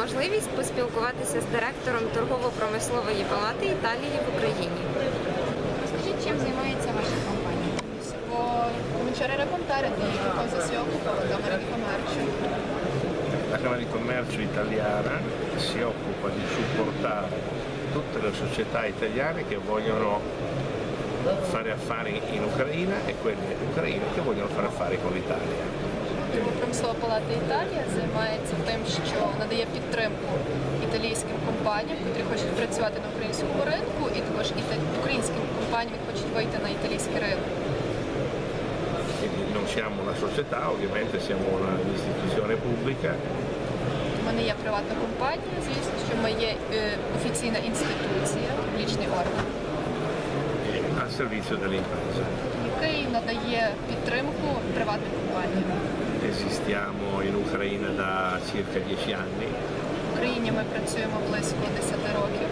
можливість поспілкуватися з директором торгово-промислової палати Італії в Україні. Розкажіть, чим займається ваша компанія? Si può cominciare a raccontare di che cosa si occupa la Camera di Commercio? La Camera di Commercio italiana si occupa di supportare tutte le società italiane che vogliono fare affari in Ucraina e quelle ucraine che vogliono fare affari con l'Italia. Промислова палата Італія займається тим, що надає підтримку італійським компаніям, які хочуть працювати на українському ринку, і також українським компаніям, які хочуть вийти на італійський ринок. Non siamo una società, ovviamente siamo un'istituzione pubblica, Ми не є приватна компанія, звісно, що ми є е, офіційна інституція, публічний орган, al servizio delle imprese. який надає підтримку приватним компаніям. Esistiamo in Ucraina da circa dieci anni В Україні ми працюємо близько 10 років.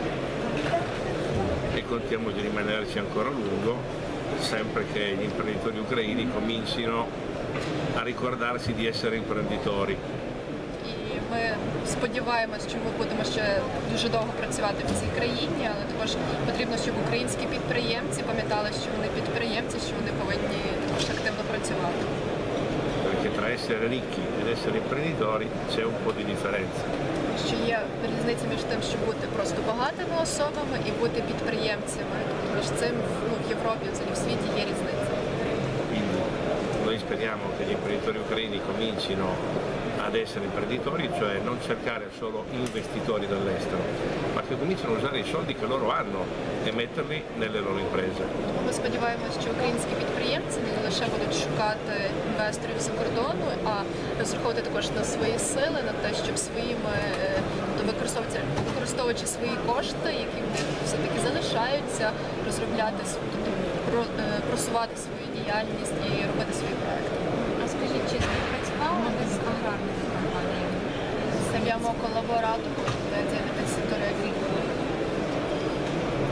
e contiamo di rimanerci ancora a lungo, sempre che gli imprenditori ucraini comincino a ricordarsi di essere imprenditori. І ми сподіваємось, що ми будемо ще дуже довго працювати в цій країні, але також потрібно, щоб українські підприємці пам'ятали, що вони підприємці, що вони повинні також активно працювати. Essere ricchi ed essere imprenditori c'è un po' di differenza. Що є різниця між тим, щоб бути просто багатими особами і бути підприємцями. Між цим ну, в Європі, взагалі в світі є різниця. Quindi noi speriamo che gli imprenditori ucraini comincino ad essere imprenditori, cioè non cercare solo investitori dall'estero, ma che cominciano a usare i soldi che loro hanno e metterli nelle loro imprese. Ми сподіваємося, що українські підприємці не лише будуть шукати інвесторів за кордону, а розраховувати також на свої сили, на те, щоб своїми е, використовуючи, використовуючи свої кошти, які в них все-таки залишаються, розробляти е, просувати свою діяльність і робити свої проекти. А скажіть, чи співпрацювали ви з аграрними компаніями? Abbiamo collaborato con le aziende del settore agricolo.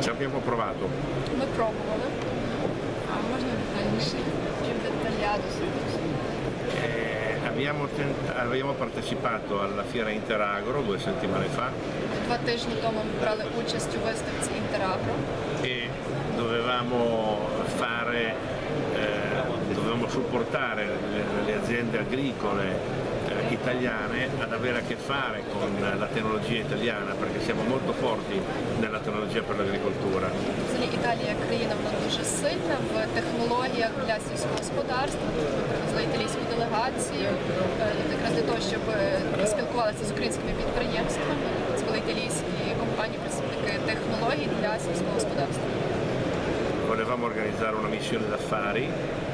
Ci abbiamo provato, Ми пробували А можна детальніше? чим деталятися. Eh, abbiamo, tent- abbiamo partecipato alla fiera Interagro due settimane fa Два тижні тому ми брали участь у виставці Інтерагро. e dovevamo fare, eh, dovevamo supportare le, le aziende agricole eh, italiane ad avere a che fare con la tecnologia italiana perché siamo molto forti nella tecnologia per l'agricoltura. Взагалі Італія як країна вона дуже сильна в технологіях для сільського господарства. Ми привезли італійську делегацію е, якраз для того, щоб е, спілкувалися з українськими підприємствами. Це були італійські компанії, представники технологій для сільського господарства. Volevamo organizzare una missione d'affari Тобто ми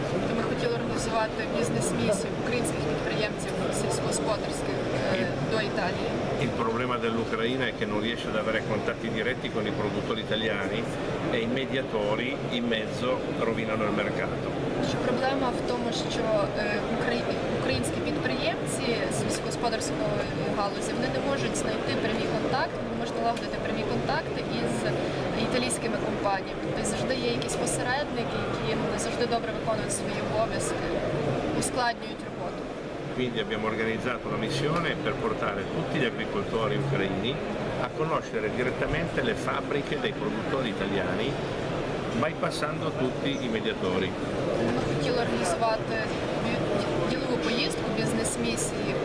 хотіли організувати бізнес-місію українських підприємців сільськогосподарських е, до Італії. Il problema dell'Ucraina è che non riesce ad avere contatti diretti con i produttori italiani e i mediatori in mezzo rovinano il mercato. Що проблема в тому, що е, украї- українські підприємці сільськогосподарської галузі вони не можуть знайти прямі контакти, не можуть налагодити прямі контакти із італійськими компаніями. Тобто завжди є якісь посередники, які не завжди добре виконують свої обов'язки, ускладнюють роботу. Quindi abbiamo organizzato una missione per portare tutti gli agricoltori ucraini a conoscere direttamente le fabbriche dei produttori italiani, bypassando tutti i mediatori. Ми хотіли організувати ділову поїздку бізнес-місії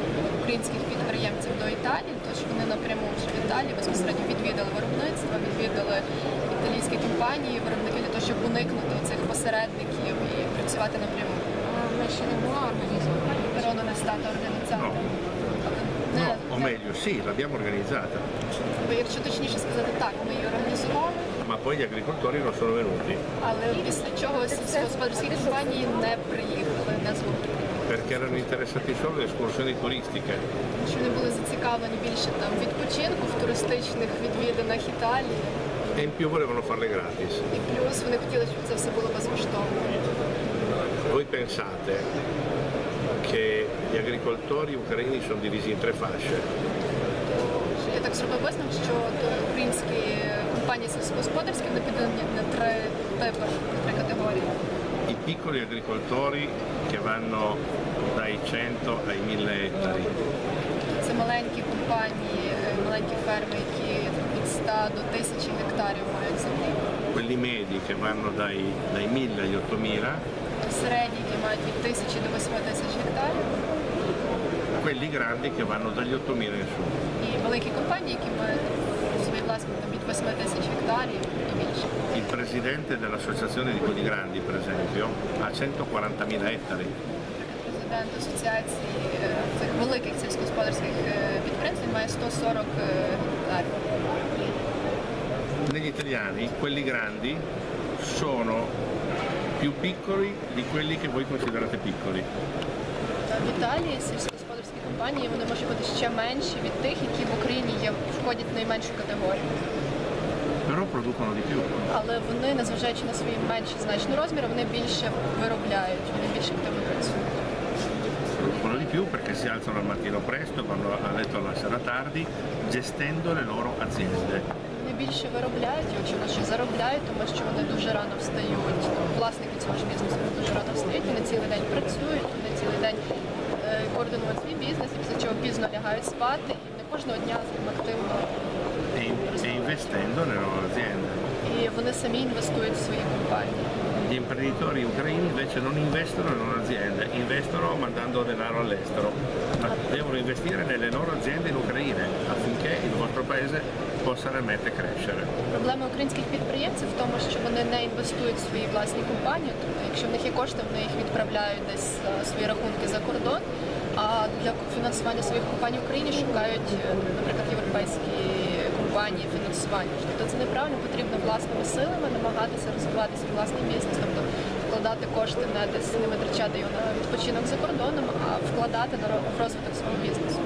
українських підприємців до Італії, тож вони напряму вже в Італії безпосередньо відвідали виробництво, відвідали італійські компанії, виробники для того, щоб уникнути цих посередників і працювати напряму. Ми ще не була організована. Non è stata organizzata. No. Не, o meglio, sì, l'abbiamo organizzata, якщо точніше сказати так, ми її організували, ma poi gli agricoltori non sono venuti але після чого сільськогосподарські компанії не приїхали, не змогли. Perché erano interessati solo alle escursioni turistiche. що вони були зацікавлені більше там відпочинку в туристичних відвідинах Італії. E in più volevano farle gratis. І плюс вони хотіли, щоб це все було безкоштовно. Voi pensate che gli agricoltori ucraini sono divisi in tre fasce. Я так зробив висновок, що українські компанії сільськогосподарські вони піддані на три типи, на три категорії. I piccoli agricoltori che vanno dai 100 ai 1000 ettari, Це маленькі компанії, е, маленькі ферми, які від 100 до 1000 гектарів мають землі. quelli medi che vanno dai, dai 1000 agli 8000, Середні, які мають від 1000 до 8000 гектарів, quelli grandi che vanno dagli 8000 in su. і великі компанії, які мають свої власні там, від 8 тисяч гектарів і більше. Il presidente dell'associazione di quelli grandi, per esempio, ha 140.000 ettari. Президент асоціації е, цих великих сільськогосподарських е, підприємств він має 140 е, гектарів. Negli italiani quelli grandi sono più piccoli di quelli che voi considerate piccoli. В Італії сільськогосподарські компанії вони можуть бути ще менші від тих, які в Україні є входять в найменшу категорію. Але вони, незважаючи на свої менші значні розміри, вони більше виробляють, вони більше активно працюють. Producono di più perché si alzano al mattino presto, vanno a letto alla sera tardi, gestendo le loro aziende. Вони більше виробляють, і очевидно, що заробляють, тому що вони дуже рано встають. Власники цього ж бізнесу дуже рано встають, вони цілий день працюють, вони цілий день е, свій бізнес, і після чого пізно лягають спати, і вони кожного дня з ним активно. e, investendo nelle loro aziende. І вони самі інвестують в свої компанії. Gli imprenditori ucraini invece non investono nelle loro aziende, investono mandando denaro all'estero, ma devono investire nelle loro aziende in Ucraina affinché il vostro paese possa realmente crescere. Проблема українських підприємців в тому, що вони не інвестують в свої власні компанії. Тобто, якщо в них є кошти, вони їх відправляють десь е, свої рахунки за кордон. А для фінансування своїх компаній в Україні шукають, е, наприклад, європейські компанії фінансування. Тобто це неправильно, потрібно власними силами намагатися розвивати свій власний бізнес, тобто вкладати кошти не десь не витрачати його на відпочинок за кордоном, а вкладати на розвиток свого бізнесу.